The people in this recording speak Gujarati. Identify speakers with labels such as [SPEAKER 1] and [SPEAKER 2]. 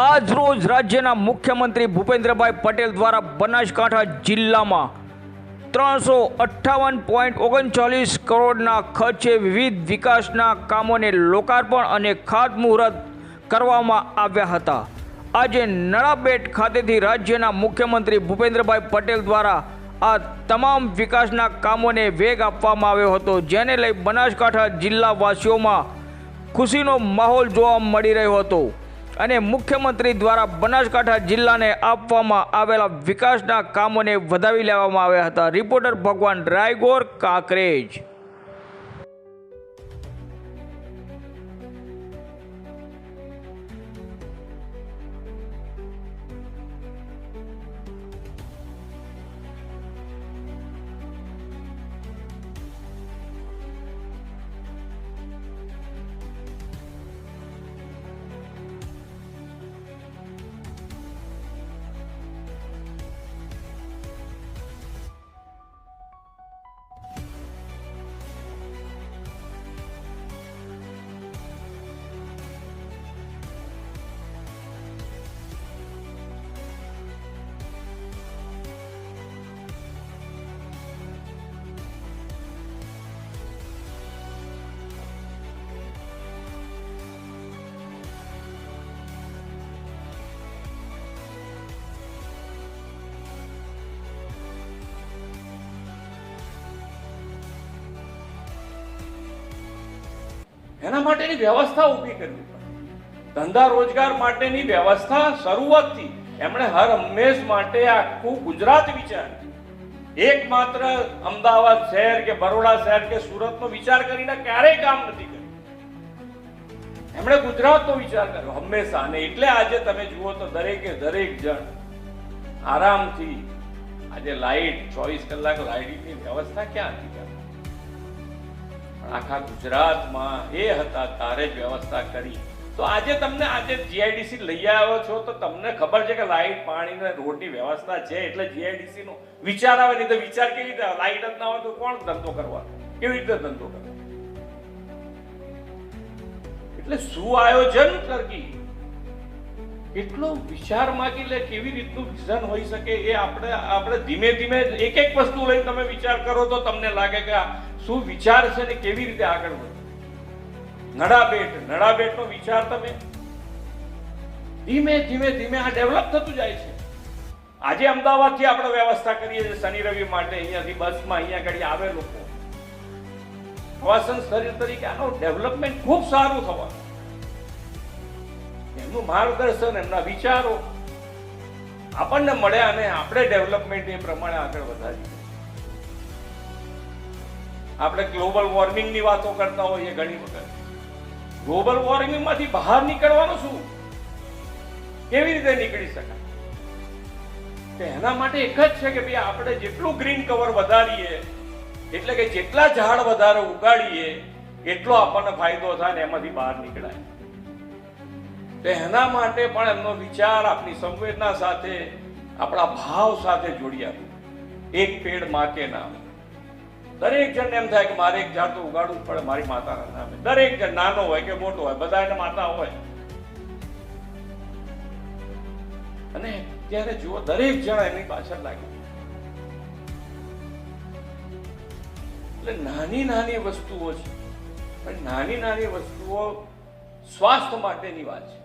[SPEAKER 1] આજ રોજ રાજ્યના મુખ્યમંત્રી ભૂપેન્દ્રભાઈ પટેલ દ્વારા બનાસકાંઠા જિલ્લામાં ત્રણસો અઠ્ઠાવન પોઈન્ટ ઓગણચાલીસ કરોડના ખર્ચે વિવિધ વિકાસના કામોને લોકાર્પણ અને ખાતમુહૂર્ત કરવામાં આવ્યા હતા. આજે નળાબેટ ખાતેથી રાજ્યના મુખ્યમંત્રી ભૂપેન્દ્રભાઈ પટેલ દ્વારા આ તમામ વિકાસના કામોને વેગ આપવામાં આવ્યો હતો, જેને લઈ બનાસકાંઠા જિલ્લાવાસીઓમાં ખુશીનો માહોલ જોવા મળી રહ્યો હતો. અને મુખ્યમંત્રી દ્વારા બનાસકાંઠા જિલ્લાને આપવામાં આવેલા વિકાસના કામોને વધાવી લેવામાં આવ્યા હતા. રિપોર્ટર ભગવાન રાયગોર કાંકરેજ.
[SPEAKER 2] એના માટેની વ્યવસ્થા ઊભી કરવી પડે. ધંધા રોજગાર માટેની વ્યવસ્થા શરૂઆતથી એમણે હર હંમેશ માટે આખું ગુજરાત વિચાર્યું. એકમાત્ર અમદાવાદ શહેર કે બરોડા શહેર કે સુરતનો વિચાર કરીને ક્યારેય કામ નથી કર્યું. એમણે ગુજરાતનો વિચાર કર્યો, હંમેશા. અને એટલે આજે તમે જુઓ તો દરેકે દરેક જણ આરામથી આજે લાઇટ, ચોવીસ કલાક લાઇટની વ્યવસ્થા ક્યાં હતી? આખા ગુજરાતમાં એ હતા, તારે જ વ્યવસ્થા કરી. તો આજે તમને, આજે જીઆઈડીસી લઈ આવ્યો છો, તો તમને ખબર છે કે લાઈટ, પાણી ને રોડની વ્યવસ્થા છે એટલે જીઆઈડીસી નો વિચાર આવે નહીં તો વિચાર કેવી રીતે લાઇટ જ ના હોય તો કોણ ધંધો કરવા? કેવી રીતે ધંધો કરવા? એટલે શું આયોજન કરકી કેટલો વિચાર માંગી લે કેવી રીતનું વિઝન હોઈ શકે એ આપણે આપણે ધીમે ધીમે એક એક વસ્તુ લઈને તમે વિચાર કરો તો તમને લાગે કે શું વિચાર છે ને કેવી રીતે આગળ વધે. નડાબેટ નડાબેટનો વિચાર તમે. ધીમે ધીમે ધીમે આ ડેવલપ થતું જાય છે. આજે અમદાવાદથી આપણે વ્યવસ્થા કરીએ છીએ શનિ રવિ માટે. અહીંયાથી બસમાં અહીંયા આગળ આવે લોકો. પ્રવાસન શરીર તરીકે આનું ડેવલપમેન્ટ ખૂબ સારું થવાનું. એમનું માર્ગદર્શન, એમના વિચારો આપણને મળ્યા અને આપણે ડેવલપમેન્ટ એ પ્રમાણે આગળ વધારીએ. આપણે ગ્લોબલ વોર્મિંગની વાતો કરતા હોઈએ ઘણી વખત. ગ્લોબલ વોર્મિંગમાંથી બહાર નીકળવાનું શું? કેવી રીતે નીકળી શકાય? કે એના માટે એક જ છે કે ભાઈ આપણે જેટલું ગ્રીન કવર વધારીએ, એટલે કે જેટલા ઝાડ વધારે ઉગાડીએ, એટલો આપણને ફાયદો થાય ને એમાંથી બહાર નીકળાય. તો એના માટે પણ એમનો વિચાર આપણી સંવેદના સાથે, આપણા ભાવ સાથે જોડી આપ્યું એક પેડમાં નામ. દરેક જણને એમ થાય કે મારે એક ઝાડ ઉગાડવું પડે મારી માતાના નામે. દરેક જણ નાનો હોય કે મોટો હોય, બધા એને માતા હોય. અને ત્યારે જુઓ, દરેક જણ એની પાછળ લાગી. એટલે નાની નાની વસ્તુઓ છે. પણ નાની નાની વસ્તુઓ સ્વાસ્થ્ય માટેની વાત છે.